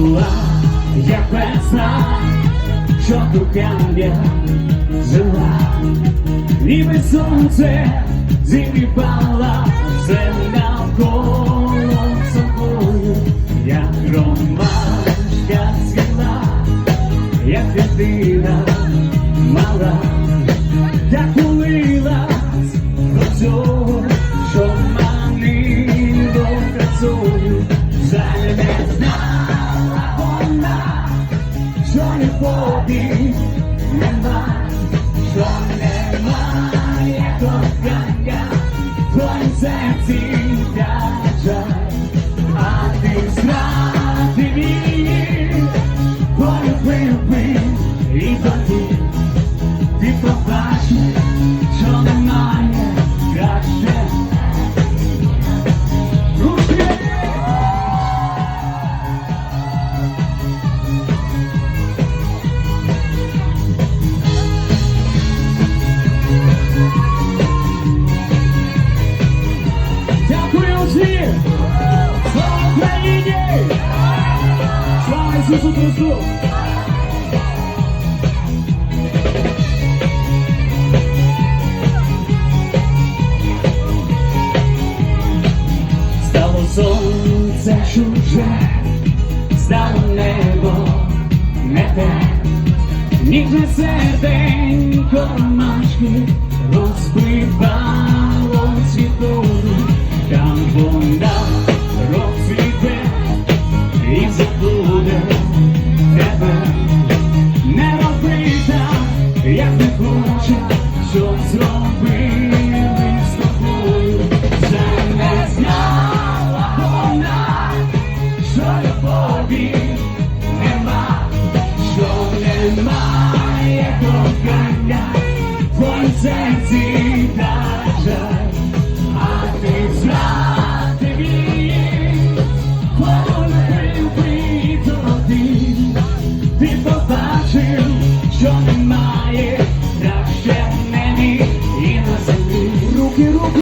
була, як весна, що тукання жила, ніби сонце зігрівала все навколо собою, як громадська цвіла, як дитина мала, як молила. Ісусу Христу! Стало сонце чуже, стало небо не те, ніжне серденько ромашки розбивало be.